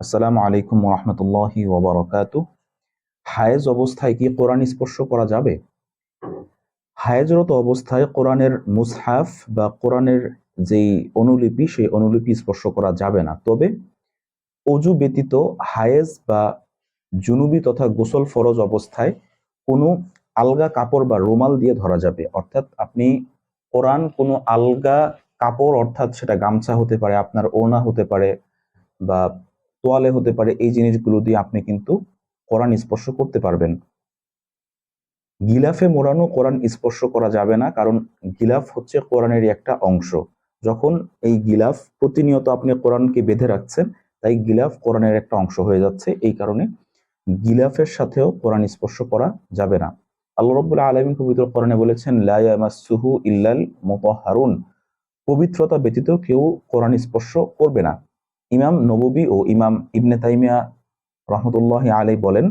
আসসালামু আলাইকুম রহমতুল্লাহি ওবরাকাত হায়েজ অবস্থায় কি কোরআন স্পর্শ করা যাবে? হায়েজরত অবস্থায় কোরআনের মুসহাফ বা কোরআনের যেই অনুলিপি, সেই অনুলিপি স্পর্শ করা যাবে না। তবে অজু ব্যতীত হায়েজ বা জুনুবি তথা গোসল ফরজ অবস্থায় কোনো আলগা কাপড় বা রুমাল দিয়ে ধরা যাবে। অর্থাৎ আপনি কোরআন কোনো আলগা কাপড়, অর্থাৎ সেটা গামছা হতে পারে, আপনার ওনা হতে পারে বা তোয়ালে হতে পারে এই জিনিসগুলো দিয়ে আপনি কিন্তু কোরআন স্পর্শ করতে পারবেন। গিলাফে মোড়ানো কোরআন স্পর্শ করা যাবে না, কারণ গিলাফ হচ্ছে কোরআনেরই একটা অংশ। যখন এই গিলাফ প্রতিনিয়ত আপনি কোরআনকে বেঁধে রাখছেন, তাই গিলাফ কোরআনের একটা অংশ হয়ে যাচ্ছে। এই কারণে গিলাফের সাথেও কোরআন স্পর্শ করা যাবে না। আল্লাহ রব্বুল্লাহ আলমিন পবিত্র কোরআনে বলেছেন লায়ামাসুহু ইল্লাল মোতাহারুন পবিত্রতা ব্যতীত কেউ কোরআন স্পর্শ করবে না। ইমাম নববী ও ইমাম ইবনে তাইমিয়া রহমতুল্লাহ আলাই বলেন,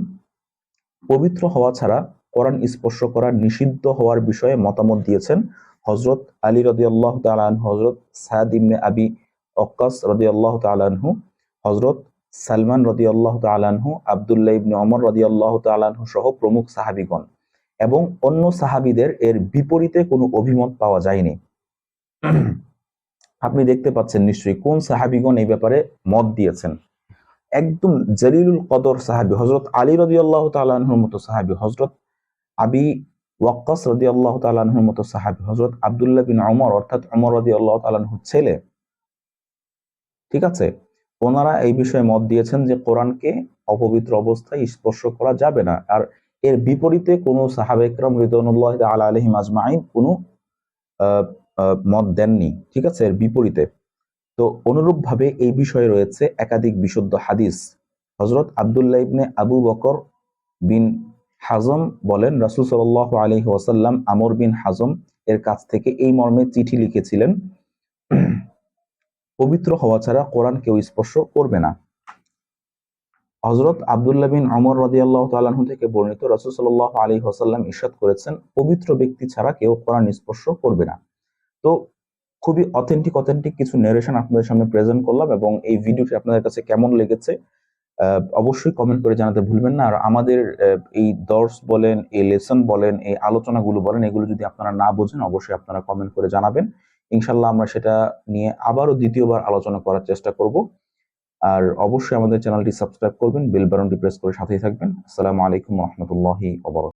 পবিত্র হওয়া ছাড়া কোরআন স্পর্শ করা নিষিদ্ধ হওয়ার বিষয়ে মতামত দিয়েছেন হজরত আলী রদি আল্লাহ তালাহ হজরত সায়াদ ইবনে আবি অক্কাস আল্লাহ তালাহু হজরত সালমান রদি আল্লাহ তালাহু আবদুল্লাহ ইবনে অমর রদি আল্লাহ তালাহু সহ প্রমুখ সাহাবিগণ এবং অন্য সাহাবিদের এর বিপরীতে কোনো অভিমত পাওয়া যায়নি। আপনি দেখতে পাচ্ছেন নিশ্চয়ই কোন সাহাবিগণ এই ব্যাপারে মত দিয়েছেন। একদম জলিলুল কদর সাহাবি হজরত আলী রদি আল্লাহ তালাহুর মতো সাহাবি হজরত আবি ওয়াক্কাস রদি আল্লাহ তালাহুর মতো সাহাবি হজরত আবদুল্লাহ বিন অমর অর্থাৎ অমর রদি আল্লাহ তালাহুর ছেলে। ঠিক আছে? ওনারা এই বিষয়ে মত দিয়েছেন যে কোরআনকে অপবিত্র অবস্থায় স্পর্শ করা যাবে না। আর এর বিপরীতে কোনো সাহাবেকরম রিদনুল্লাহ আলা আলহিম আজমাইন কোনো মত দেননি, ঠিক আছে? এর বিপরীতে। তো অনুরূপভাবে এই বিষয়ে রয়েছে একাধিক বিশুদ্ধ হাদিস। হজরত আবদুল্লাহ ইবনে আবু বকর বিন হাজম বলেন, রাসুল সাল আলহি ওয়াসাল্লাম আমর বিন হাজম এর কাছ থেকে এই মর্মে চিঠি লিখেছিলেন, পবিত্র হওয়া ছাড়া কোরআন কেউ স্পর্শ করবে না। হজরত আবদুল্লাহ বিন অমর রদি আল্লাহ তালাহ থেকে বর্ণিত রাসুল সাল্লাহ আলী হাসাল্লাম ইসাদ করেছেন, পবিত্র ব্যক্তি ছাড়া কেউ কোরআন স্পর্শ করবে না। তো খুবই অথেন্টিক অথেন্টিক কিছু নেরেশন আপনাদের সামনে প্রেজেন্ট করলাম এবং এই ভিডিওটি আপনাদের কাছে কেমন লেগেছে অবশ্যই কমেন্ট করে জানাতে ভুলবেন না। আর আমাদের এই দর্শ বলেন, এই লেসন বলেন, এই আলোচনাগুলো বলেন, এগুলো যদি আপনারা না বোঝেন, অবশ্যই আপনারা কমেন্ট করে জানাবেন। ইনশাল্লাহ আমরা সেটা নিয়ে আবারও দ্বিতীয়বার আলোচনা করার চেষ্টা করব। আর অবশ্যই আমাদের চ্যানেলটি সাবস্ক্রাইব করবেন বেল বাটনটি প্রেস করে সাথেই থাকবেন। আসসালামু আলাইকুম রহমতুল্লাহি